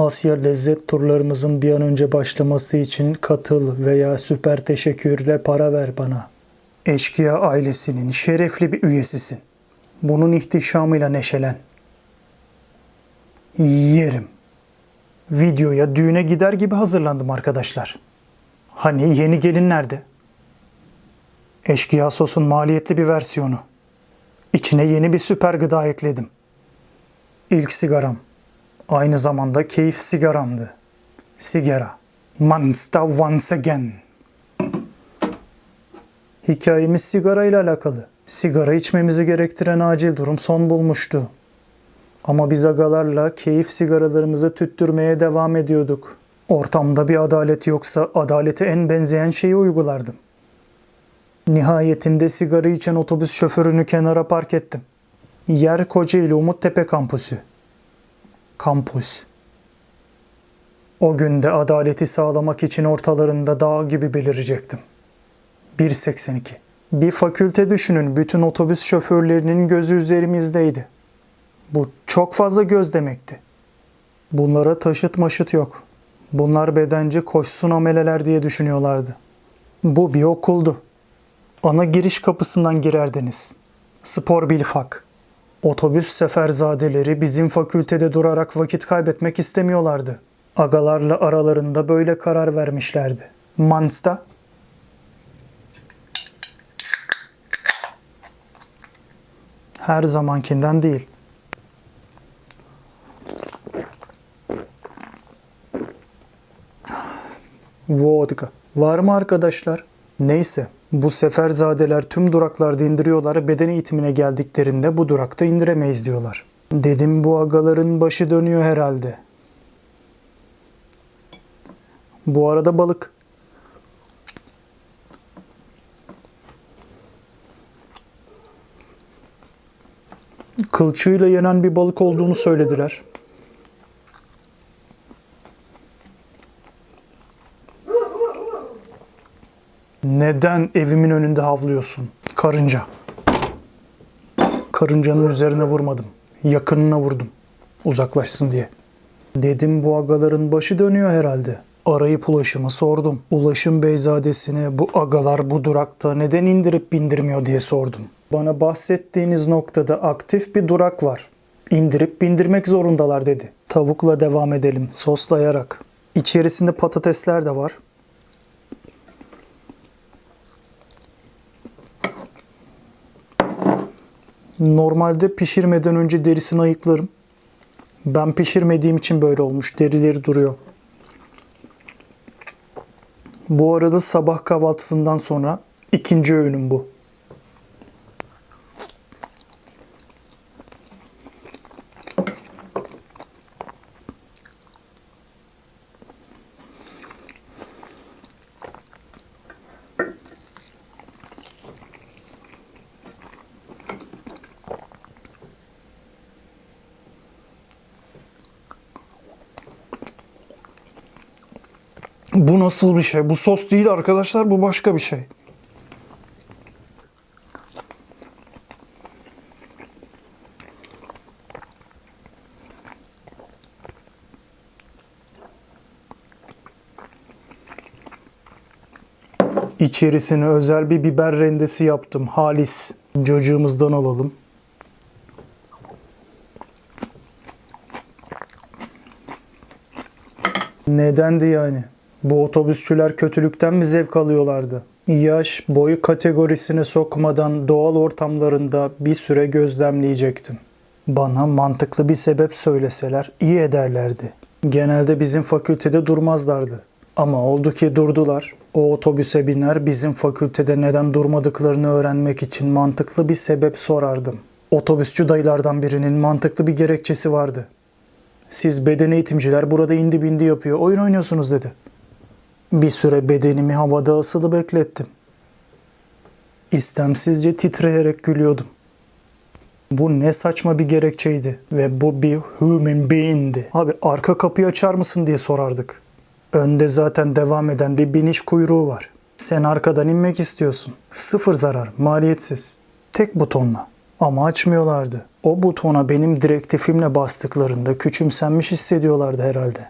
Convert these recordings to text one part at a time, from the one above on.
Asya lezzet turlarımızın bir an önce başlaması için katıl veya süper teşekkürle para ver bana. Eşkıya ailesinin şerefli bir üyesisin. Bunun ihtişamıyla neşelen. Yerim. Videoya düğüne gider gibi hazırlandım arkadaşlar. Hani yeni gelin nerede? Eşkıya sosun maliyetli bir versiyonu. İçine yeni bir süper gıda ekledim. İlk sigaram. Aynı zamanda keyif sigaramdı. Sigara. Monster once again. Hikayemiz sigara ile alakalı. Sigara içmemizi gerektiren acil durum son bulmuştu. Ama biz agalarla keyif sigaralarımızı tüttürmeye devam ediyorduk. Ortamda bir adalet yoksa adalete en benzeyen şeyi uygulardım. Nihayetinde sigara içen otobüs şoförünü kenara park ettim. Yer Kocaeli Umuttepe kampüsü. Kampüs. O günde adaleti sağlamak için ortalarında dağ gibi belirecektim. 1.82. Bir fakülte düşünün bütün otobüs şoförlerinin gözü üzerimizdeydi. Bu çok fazla göz demekti. Bunlara taşıt maşıt yok. Bunlar bedence koşsun ameleler diye düşünüyorlardı. Bu bir okuldu. Ana giriş kapısından girerdiniz. Spor bilfak. Otobüs seferzadeleri bizim fakültede durarak vakit kaybetmek istemiyorlardı. Agalarla aralarında böyle karar vermişlerdi. Mansta her zamankinden değil. Vodka. Var mı arkadaşlar? Neyse. Bu seferzadeler tüm duraklarda indiriyorlar. Beden eğitimine geldiklerinde bu durakta indiremeyiz diyorlar. Dedim bu agaların başı dönüyor herhalde. Bu arada balık. Kılçığıyla yenen bir balık olduğunu söylediler. Neden evimin önünde havlıyorsun? Karınca. Karıncanın üzerine vurmadım. Yakınına vurdum. Uzaklaşsın diye. Dedim bu agaların başı dönüyor herhalde. Arayıp ulaşımı sordum. Ulaşım beyzadesine bu agalar bu durakta neden indirip bindirmiyor diye sordum. Bana bahsettiğiniz noktada aktif bir durak var. İndirip bindirmek zorundalar dedi. Tavukla devam edelim soslayarak. İçerisinde patatesler de var. Normalde pişirmeden önce derisini ayıklarım. Ben pişirmediğim için böyle olmuş. Derileri duruyor. Bu arada sabah kahvaltısından sonra ikinci öğünüm bu. Bu nasıl bir şey? Bu sos değil arkadaşlar, bu başka bir şey. İçerisine özel bir biber rendesi yaptım. Halis. Çocuğumuzdan alalım. Nedendi yani? Bu otobüsçüler kötülükten mi zevk alıyorlardı? Yaş, boyu kategorisine sokmadan doğal ortamlarında bir süre gözlemleyecektim. Bana mantıklı bir sebep söyleseler iyi ederlerdi. Genelde bizim fakültede durmazlardı. Ama oldu ki durdular. O otobüse biner bizim fakültede neden durmadıklarını öğrenmek için mantıklı bir sebep sorardım. Otobüsçü dayılardan birinin mantıklı bir gerekçesi vardı. Siz beden eğitimciler burada indi bindi yapıyor, oyun oynuyorsunuz dedi. Bir süre bedenimi havada asılı beklettim. İstemsizce titreyerek gülüyordum. Bu ne saçma bir gerekçeydi ve bu bir human being'di. Abi arka kapıyı açar mısın diye sorardık. Önde zaten devam eden bir biniş kuyruğu var. Sen arkadan inmek istiyorsun. Sıfır zarar, maliyetsiz. Tek butonla. Ama açmıyorlardı. O butona benim direktifimle bastıklarında küçümsenmiş hissediyorlardı herhalde.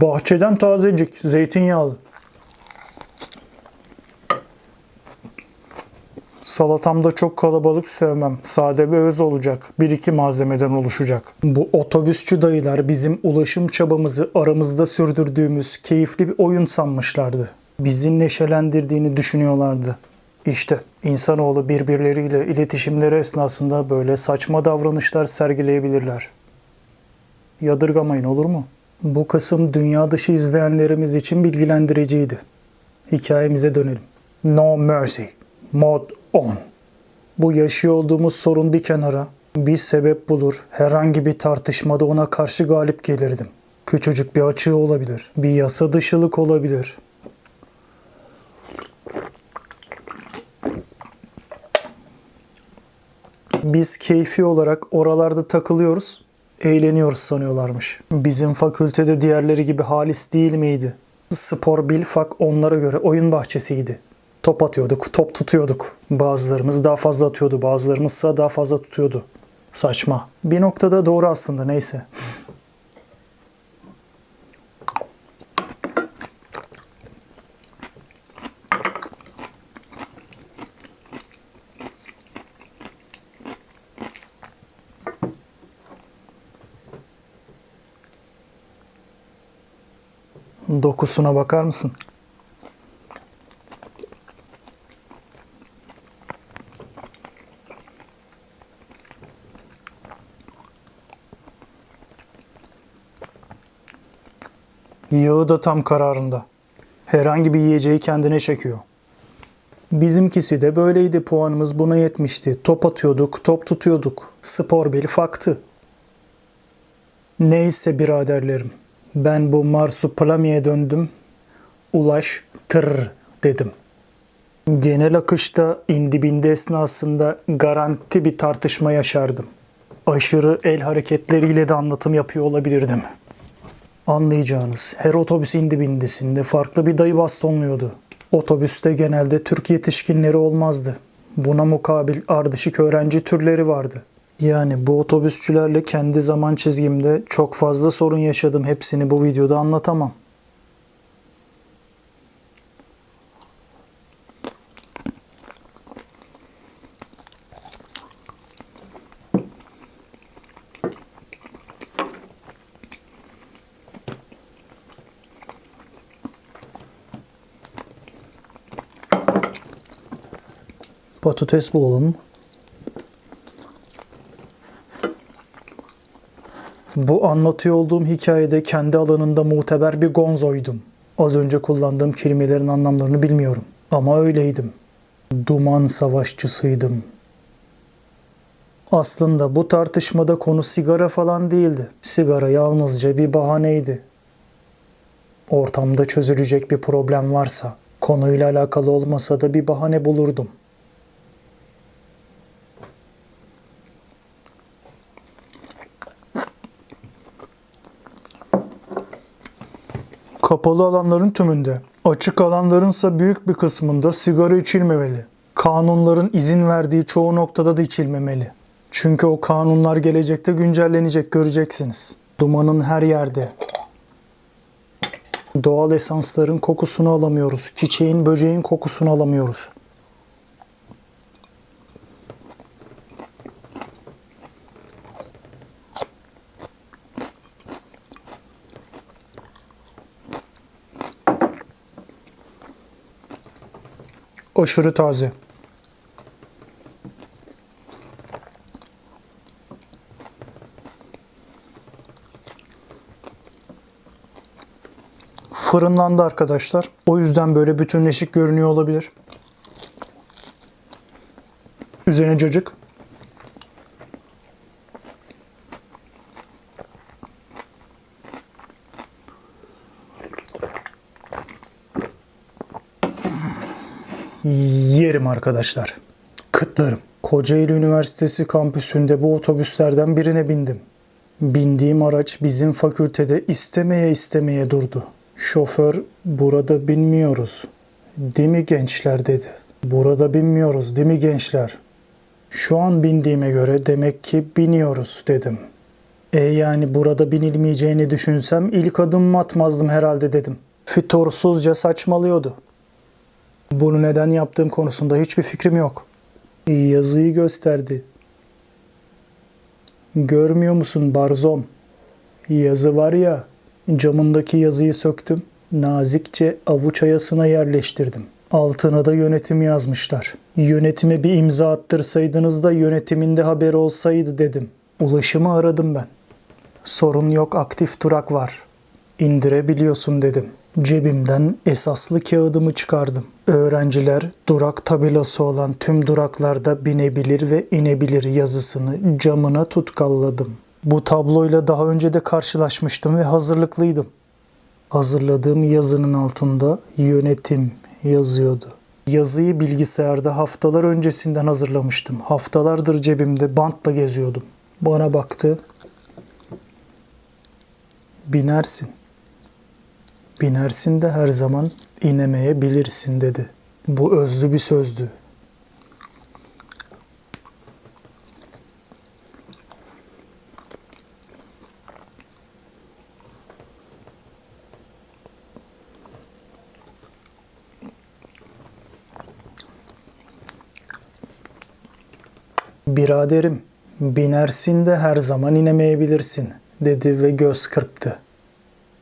Bahçeden tazecik, zeytinyağlı. Salatamda çok kalabalık sevmem. Sade ve öz olacak. Bir iki malzemeden oluşacak. Bu otobüsçü dayılar bizim ulaşım çabamızı aramızda sürdürdüğümüz keyifli bir oyun sanmışlardı. Bizi neşelendirdiğini düşünüyorlardı. İşte insanoğlu birbirleriyle iletişimleri esnasında böyle saçma davranışlar sergileyebilirler. Yadırgamayın olur mu? Bu kısım dünya dışı izleyenlerimiz için bilgilendiriciydi. Hikayemize dönelim. No Mercy. Mod 10. Bu yaşıyor olduğumuz sorun bir kenara. Bir sebep bulur. Herhangi bir tartışmada ona karşı galip gelirdim. Küçücük bir açığı olabilir. Bir yasa dışılık olabilir. Biz keyfi olarak oralarda takılıyoruz, eğleniyoruz sanıyorlarmış. Bizim fakültede diğerleri gibi halis değil miydi? Spor bilfak onlara göre oyun bahçesiydi. Top atıyorduk, top tutuyorduk. Bazılarımız daha fazla atıyordu, bazılarımızsa daha fazla tutuyordu. Saçma. Bir noktada doğru aslında neyse. Dokusuna bakar mısın? Yağı da tam kararında. Herhangi bir yiyeceği kendine çekiyor. Bizimkisi de böyleydi puanımız buna yetmişti. Top atıyorduk, top tutuyorduk. Spor bir faktı. Neyse biraderlerim. Ben bu marsupilamiye döndüm. Ulaş tır dedim. Genel akışta indibinde esnasında garanti bir tartışma yaşardım. Aşırı el hareketleriyle de anlatım yapıyor olabilirdim. Anlayacağınız her otobüs indibindesinde farklı bir dayı bastonluyordu. Otobüste genelde Türk yetişkinleri olmazdı. Buna mukabil ardışık öğrenci türleri vardı. Yani bu otobüsçülerle kendi zaman çizgimde çok fazla sorun yaşadım. Hepsini bu videoda anlatamam. Patates bulalım. Bu anlatıyor olduğum hikayede kendi alanında muteber bir gonzoydum. Az önce kullandığım kelimelerin anlamlarını bilmiyorum. Ama öyleydim. Duman savaşçısıydım. Aslında bu tartışmada konu sigara falan değildi. Sigara yalnızca bir bahaneydi. Ortamda çözülecek bir problem varsa, konuyla alakalı olmasa da bir bahane bulurdum. Kapalı alanların tümünde, açık alanlarınsa büyük bir kısmında sigara içilmemeli. Kanunların izin verdiği çoğu noktada da içilmemeli. Çünkü o kanunlar gelecekte güncellenecek göreceksiniz. Dumanın her yerde. Doğal esansların kokusunu alamıyoruz. Çiçeğin, böceğin kokusunu alamıyoruz. Aşırı taze. Fırınlandı arkadaşlar. O yüzden böyle bütünleşik görünüyor olabilir. Üzerine cacık. Yerim arkadaşlar. Kıtlarım. Kocaeli Üniversitesi kampüsünde bu otobüslerden birine bindim. Bindiğim araç bizim fakültede istemeye istemeye durdu. Şoför burada binmiyoruz. Değil mi gençler dedi. Burada binmiyoruz değil mi gençler? Şu an bindiğime göre demek ki biniyoruz dedim. E yani burada binilmeyeceğini düşünsem ilk adımımı atmazdım herhalde dedim. Fitorsuzca saçmalıyordu. Bunu neden yaptığım konusunda hiçbir fikrim yok. Yazıyı gösterdi. Görmüyor musun Barzom? Yazı var ya, camındaki yazıyı söktüm. Nazikçe avuç ayasına yerleştirdim. Altına da yönetim yazmışlar. Yönetime bir imza attırsaydınız da yönetiminde haber olsaydı dedim. Ulaşımı aradım ben. Sorun yok aktif durak var. İndirebiliyorsun dedim. Cebimden esaslı kağıdımı çıkardım. Öğrenciler durak tabelası olan tüm duraklarda binebilir ve inebilir yazısını camına tutkalladım. Bu tabloyla daha önce de karşılaşmıştım ve hazırlıklıydım. Hazırladığım yazının altında yönetim yazıyordu. Yazıyı bilgisayarda haftalar öncesinden hazırlamıştım. Haftalardır cebimde bantla geziyordum. Bana baktı. Binersin. Binersin de her zaman inemeyebilirsin dedi. Bu özlü bir sözdü. Biraderim, binersin de her zaman inemeyebilirsin, dedi ve göz kırptı.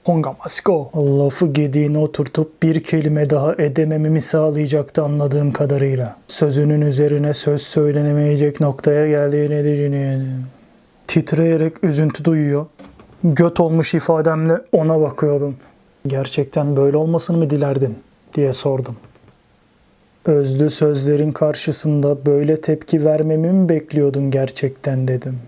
Honga Masko. Lafı gediğine oturtup bir kelime daha edemememi sağlayacaktı anladığım kadarıyla. Sözünün üzerine söz söylenemeyecek noktaya geldiğini düşünüyorum. Titreyerek üzüntü duyuyor. Göt olmuş ifademle ona bakıyordum. Gerçekten böyle olmasını mı dilerdin diye sordum. Özlü sözlerin karşısında böyle tepki vermemi mi bekliyordun gerçekten dedim.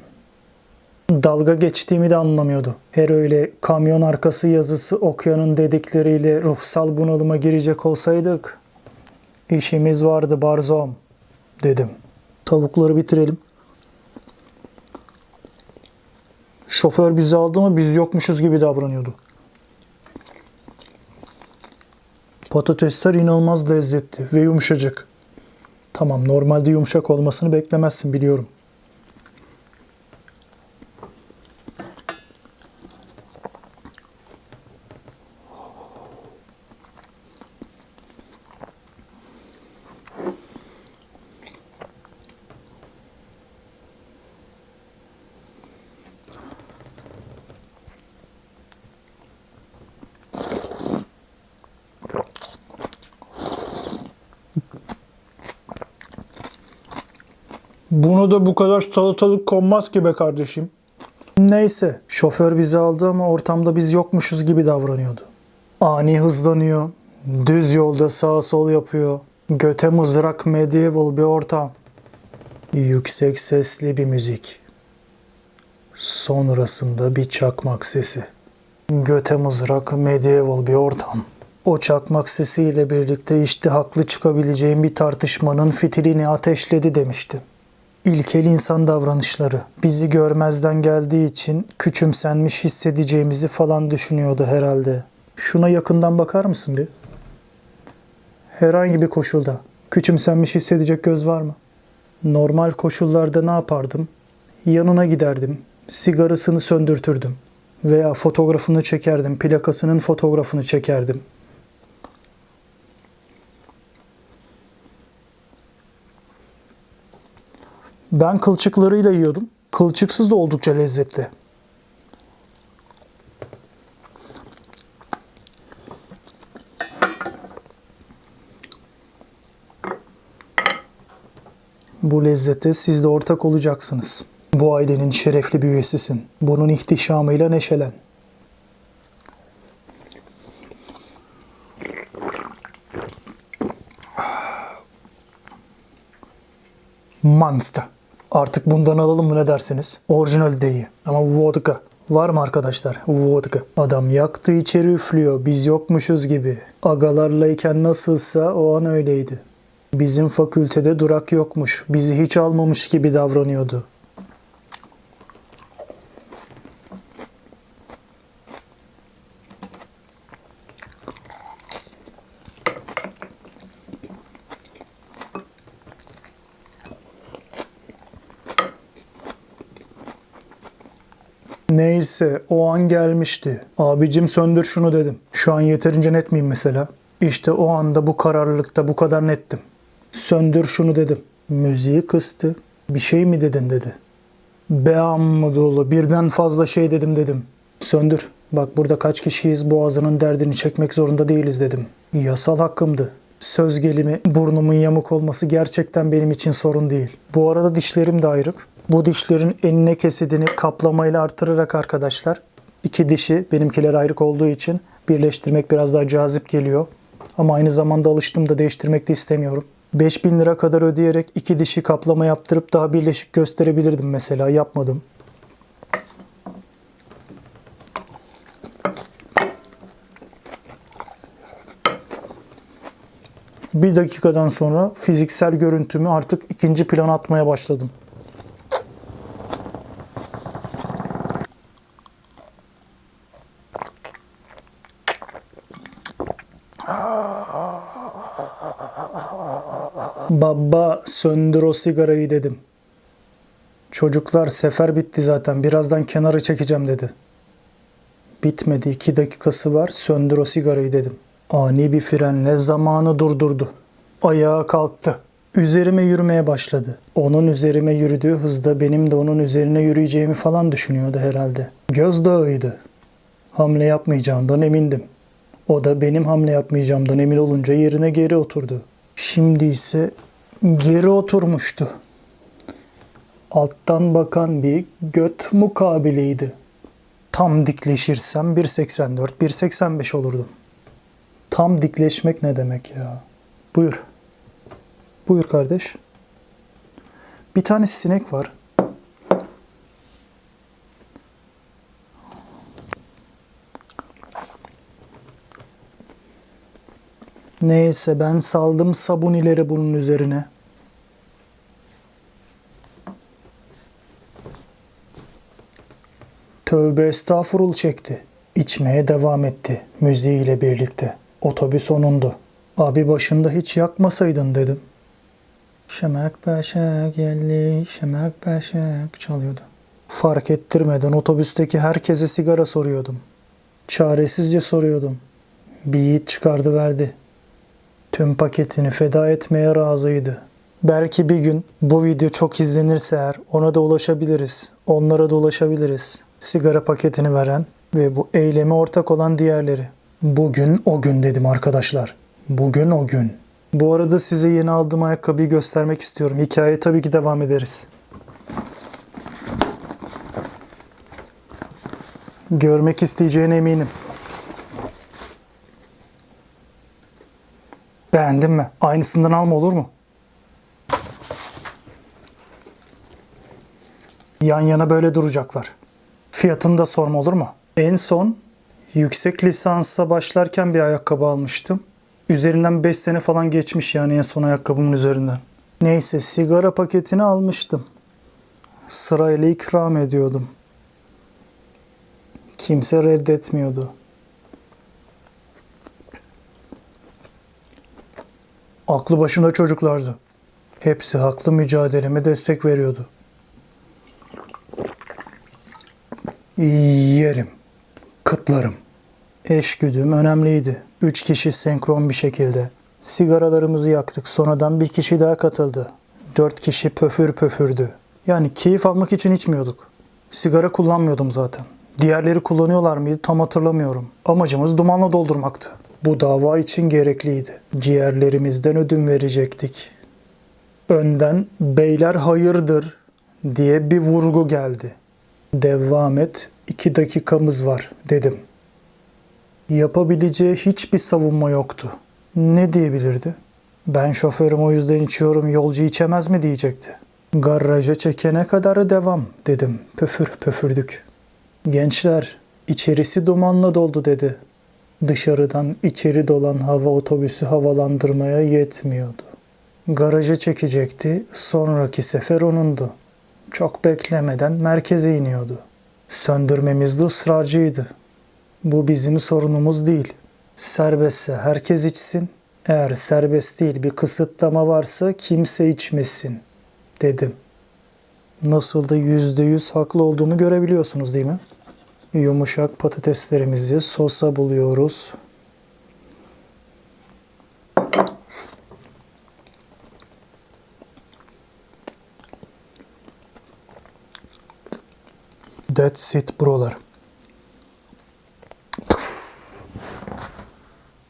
Dalga geçtiğimi de anlamıyordu. Her öyle kamyon arkası yazısı okuyanın dedikleriyle ruhsal bunalıma girecek olsaydık işimiz vardı Barzom dedim. Tavukları bitirelim. Şoför bizi aldı mı biz yokmuşuz gibi davranıyordu. Patatesler inanılmaz lezzetli ve yumuşacık. Tamam normalde yumuşak olmasını beklemezsin biliyorum. Buna da bu kadar salatalık konmaz ki be kardeşim. Neyse, şoför bizi aldı ama ortamda biz yokmuşuz gibi davranıyordu. Ani hızlanıyor, düz yolda sağ sol yapıyor. Göte mızrak medieval bir ortam. Yüksek sesli bir müzik. Sonrasında bir çakmak sesi. Göte mızrak medieval bir ortam. O çakmak sesiyle birlikte işte haklı çıkabileceğim bir tartışmanın fitilini ateşledi demiştim. İlkel insan davranışları bizi görmezden geldiği için küçümsenmiş hissedeceğimizi falan düşünüyordu herhalde. Şuna yakından bakar mısın bir? Herhangi bir koşulda küçümsenmiş hissedecek göz var mı? Normal koşullarda ne yapardım? Yanına giderdim, sigarasını söndürtürdüm veya fotoğrafını çekerdim, plakasının fotoğrafını çekerdim. Ben kılçıklarıyla yiyordum. Kılçıksız da oldukça lezzetli. Bu lezzete siz de ortak olacaksınız. Bu ailenin şerefli bir üyesisin. Bunun ihtişamıyla neşelen. Monster. Artık bundan alalım mı ne dersiniz? Orijinal değil ama vodka. Var mı arkadaşlar? Vodka. Adam yaktı içeri üflüyor. Biz yokmuşuz gibi. Agalarlayken nasılsa o an öyleydi. Bizim fakültede durak yokmuş. Bizi hiç almamış gibi davranıyordu. Neyse o an gelmişti. Abicim söndür şunu dedim. Şu an yeterince net miyim mesela? İşte o anda bu kararlılıkta bu kadar nettim. Söndür şunu dedim. Müziği kıstı. Bir şey mi dedin dedi. Be amma dolu birden fazla şey dedim dedim. Söndür. Bak burada kaç kişiyiz boğazının derdini çekmek zorunda değiliz dedim. Yasal hakkımdı. Söz gelimi burnumun yamuk olması gerçekten benim için sorun değil. Bu arada dişlerim de ayrık. Bu dişlerin enine kesidini kaplamayla artırarak arkadaşlar iki dişi benimkiler ayrık olduğu için birleştirmek biraz daha cazip geliyor. Ama aynı zamanda alıştım da değiştirmek de istemiyorum. 5000 lira kadar ödeyerek iki dişi kaplama yaptırıp daha birleşik gösterebilirdim mesela yapmadım. Bir dakikadan sonra fiziksel görüntümü artık ikinci plana atmaya başladım. Baba söndür o sigarayı dedim. Çocuklar sefer bitti zaten birazdan kenara çekeceğim dedi. Bitmedi iki dakikası var söndür o sigarayı dedim. Ani bir frenle zamanı durdurdu. Ayağa kalktı. Üzerime yürümeye başladı. Onun üzerime yürüdüğü hızda benim de onun üzerine yürüyeceğimi falan düşünüyordu herhalde. Gözdağıydı. Hamle yapmayacağımdan emindim. O da benim hamle yapmayacağımdan emin olunca yerine geri oturdu. Şimdi ise geri oturmuştu. Alttan bakan bir göt mukabileydi. Tam dikleşirsem 1.84, 1.85 olurdum. Tam dikleşmek ne demek ya? Buyur. Buyur kardeş. Bir tane sinek var. Neyse ben saldım sabunileri bunun üzerine. Tövbe estağfurul çekti. İçmeye devam etti müziğiyle birlikte. Otobüs onundu. Abi başında hiç yakmasaydın dedim. Şemek beşek gelli, şemek beşek çalıyordu. Fark ettirmeden otobüsteki herkese sigara soruyordum. Çaresizce soruyordum. Bir yiğit çıkardı verdi. Tüm paketini feda etmeye razıydı. Belki bir gün bu video çok izlenirse eğer ona da ulaşabiliriz. Onlara da ulaşabiliriz. Sigara paketini veren ve bu eyleme ortak olan diğerleri. Bugün o gün dedim arkadaşlar. Bugün o gün. Bu arada size yeni aldığım ayakkabıyı göstermek istiyorum. Hikaye tabii ki devam ederiz. Görmek isteyeceğine eminim. Beğendin mi? Aynısından alma olur mu? Yan yana böyle duracaklar. Fiyatını da sorma olur mu? En son yüksek lisansa başlarken bir ayakkabı almıştım. Üzerinden 5 sene falan geçmiş yani en son ayakkabımın üzerinden. Neyse sigara paketini almıştım. Sırayla ikram ediyordum. Kimse reddetmiyordu. Aklı başında çocuklardı. Hepsi haklı mücadeleme destek veriyordu. Yerim. Kıtlarım. Eşgüdüm önemliydi. Üç kişi senkron bir şekilde. Sigaralarımızı yaktık. Sonradan bir kişi daha katıldı. Dört kişi pöfür pöfürdü. Yani keyif almak için içmiyorduk. Sigara kullanmıyordum zaten. Diğerleri kullanıyorlar mıydı tam hatırlamıyorum. Amacımız dumanla doldurmaktı. Bu dava için gerekliydi. Ciğerlerimizden ödün verecektik. Önden beyler hayırdır diye bir vurgu geldi. Devam et, iki dakikamız var dedim. Yapabileceği hiçbir savunma yoktu. Ne diyebilirdi? Ben şoförüm o yüzden içiyorum yolcu içemez mi diyecekti. Garaja çekene kadar devam dedim. Pöfür pöfürdük. Gençler içerisi dumanla doldu dedi. Dışarıdan içeri dolan hava otobüsü havalandırmaya yetmiyordu. Garaja çekecekti. Sonraki sefer onundu. Çok beklemeden merkeze iniyordu. Söndürmemizde ısrarcıydı. Bu bizim sorunumuz değil. Serbestse herkes içsin. Eğer serbest değil bir kısıtlama varsa kimse içmesin dedim. Nasıl da yüzde yüz haklı olduğumu görebiliyorsunuz değil mi? Yumuşak patateslerimizi sosa buluyoruz. That's it brolar.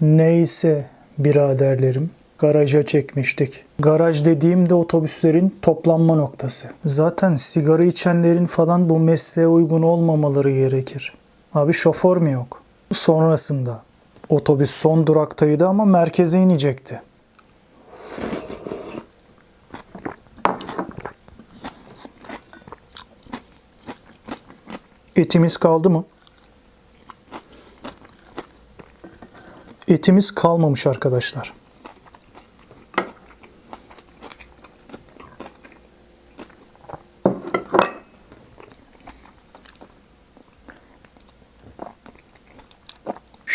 Neyse biraderlerim garaja çekmiştik. Garaj dediğimde otobüslerin toplanma noktası. Zaten sigara içenlerin falan bu mesleğe uygun olmamaları gerekir. Abi şoför mü yok? Sonrasında otobüs son duraktaydı ama merkeze inecekti. Etimiz kaldı mı? Etimiz kalmamış arkadaşlar.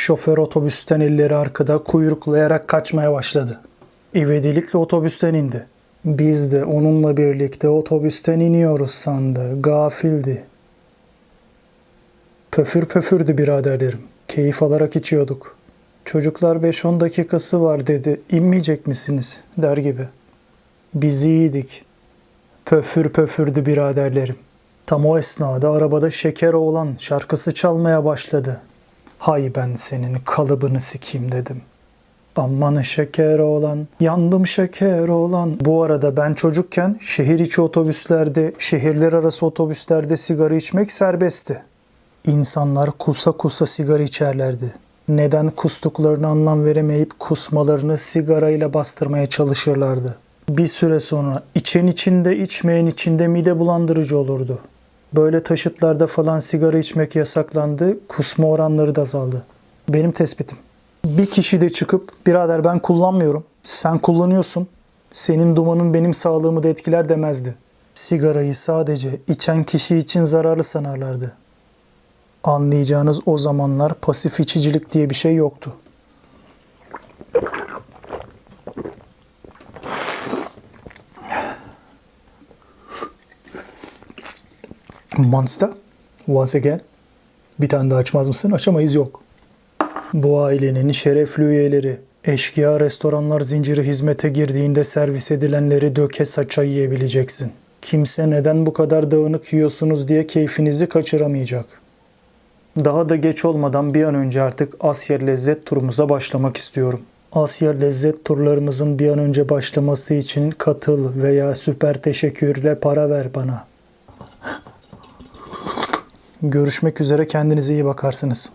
Şoför otobüsten elleri arkada kuyruklayarak kaçmaya başladı. İvedilikle otobüsten indi. Biz de onunla birlikte otobüsten iniyoruz sandı. Gafildi. Pöfür pöfürdü biraderlerim. Keyif alarak içiyorduk. Çocuklar 5-10 dakikası var dedi. İnmeyecek misiniz? der gibi. Biz iyiydik. Pöfür pöfürdü biraderlerim. Tam o esnada arabada Şeker Oğlan şarkısı çalmaya başladı. Hay ben senin kalıbını sikeyim dedim. Aman şeker olan, yandım şeker olan. Bu arada ben çocukken şehir içi otobüslerde, şehirler arası otobüslerde sigara içmek serbestti. İnsanlar kusa kusa sigara içerlerdi. Neden kustuklarını anlam veremeyip kusmalarını sigarayla bastırmaya çalışırlardı. Bir süre sonra içen içinde içmeyen içinde mide bulandırıcı olurdu. Böyle taşıtlarda falan sigara içmek yasaklandı, kusma oranları da azaldı. Benim tespitim. Bir kişi de çıkıp birader ben kullanmıyorum, sen kullanıyorsun, senin dumanın benim sağlığımı da etkiler demezdi. Sigarayı sadece içen kişi için zararlı sanarlardı. Anlayacağınız o zamanlar pasif içicilik diye bir şey yoktu. Monster, once again. Bir tane daha açmaz mısın? Açamayız yok. Bu ailenin şerefli üyeleri, eşkıya restoranlar zinciri hizmete girdiğinde servis edilenleri döke saça yiyebileceksin. Kimse neden bu kadar dağınık yiyorsunuz diye keyfinizi kaçıramayacak. Daha da geç olmadan bir an önce artık Asya lezzet turumuza başlamak istiyorum. Asya lezzet turlarımızın bir an önce başlaması için katıl veya süper teşekkürle para ver bana. Görüşmek üzere kendinize iyi bakarsınız.